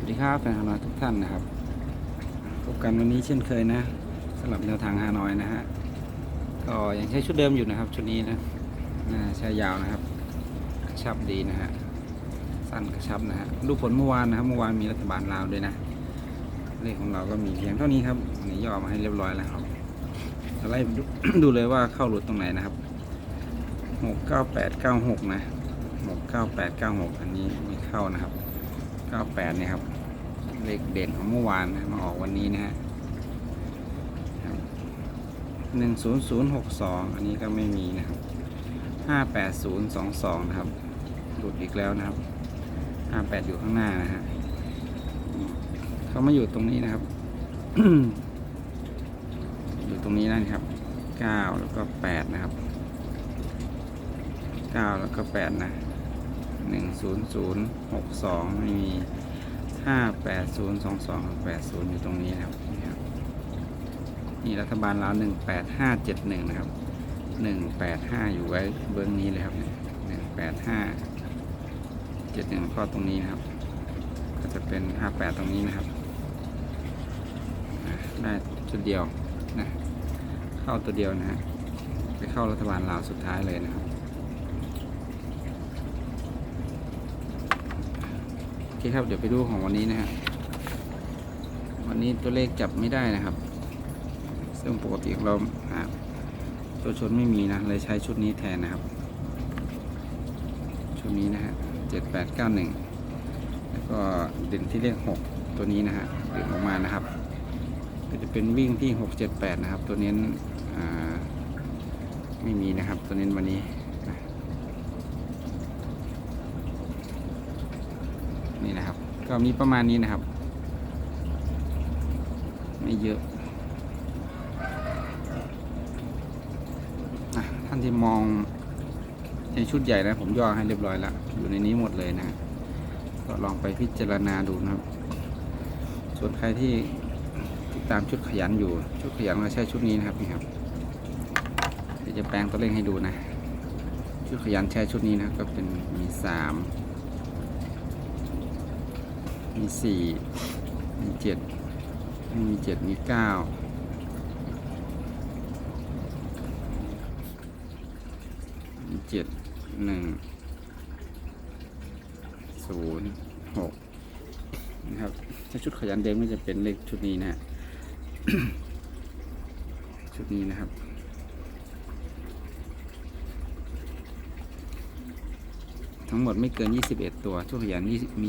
วัสดีครับแฟนฮานอยทุกท่านนะครับ พบกันวันนี้เช่นเคยนะสำหรับแนวทางฮานอยนะฮะก็ยังใช้ชุดเดิมอยู่นะครับ ชุดนี้นะน่าใช้ยาวนะครับกระชับดีนะฮะสั้นกระชับนะฮะดูผลเมื่อวานนะครับเมื่อวานมีรัฐบาลลาวด้วยนะเลขของเราก็มีเพียงเท่านี้ครับนนี่ย่อมาให้เรียบร้อยแล้วครับจะไล่ดูเลยว่าเข้าหลุดตรงไหนนะครับหกเก้าแปดเก้าหกนะหกเก้าแปดเก้าหกอันนี้ไม่เข้านะครับ 98เนี่ยครับ เลขเด่นของเมื่อวานนะมาออกวันนี้นะฮะหนึ่งศูนย์ศูนย์หกสองอันนี้ก็ไม่มีนะครับห้าแปดศูนย์สองสองนะครับ หลุดอีกแล้วนะครับห้าแปดอยู่ข้างหน้านะฮะเขามาอยู่ตรงนี้นะครับ อยู่ตรงนี้นะครับเก้าแล้วก็แปดนะครับเก้าแล้วก็แปดนะ หนึ่งศูนย์ศูนย์หกสองไม่มีห้าแปดศูนย์สองสองแปดศูนย์อยู่ตรงนี้นะครับนี่รัฐบาลลาวหนึ่งแปดห้าเจ็ดหนึ่งนะครับหนึ่งแปดห้าอยู่ไว้เบื้องนี้เลยครับหนึ่งแปดห้าเจ็ดหนึ่งก็ตรงนี้นะครับ ก็จะเป็นห้าแปดตรงนี้นะครับได้จุดเดียวนะเข้าตัวเดียวนะฮะไปเข้ารัฐบาลลาวสุดท้ายเลยนะครับ โอ เคครับ เดี๋ยวไปดูของวันนี้นะฮะ วันนี้ตัวเลขจับไม่ได้นะครับ ซึ่งปกติเราหาตัวชนไม่มีนะ เลยใช้ชุดนี้แทนนะครับ ชุดนี้นะฮะเจ็ดแปดเก้าหนึ่งแล้วก็เด่นที่เลขหกตัวนี้นะฮะเด่นออกมานะครับ ก็จะเป็นวิ่งที่หกเจ็ดแปดนะครับ ตัวเน้นไม่มีนะครับ ตัวเน้นวันนี้ นี่นะครับ ก็มีประมาณนี้นะครับ ไม่เยอะท่านที่มองในชุดใหญ่นะผมย่อให้เรียบร้อยแล้ว อยู่ในนี้หมดเลยนะก็ลองไปพิจารณาดูนะครับ ส่วนใครที่ติดตามชุดขยันอยู่ ชุดขยันก็ใช้ชุดนี้นะครับนี่ครับเดี๋ยวจะแปลงตัวเลขให้ดูนะ ชุดขยันใช้ชุดนี้นะก็เป็นมีสาม มีสี่มีเจ็ดมีเจ็ดมีเก้ามีเจ็ดหนึ่งศูนย์หกนะครับถ้าชุดขยันเดิมก็จะเป็นเลขชุดนี้นะฮะชุดนี้นะครับทั้งหมดไม่เกิน 21 ตัวชุดขยันมี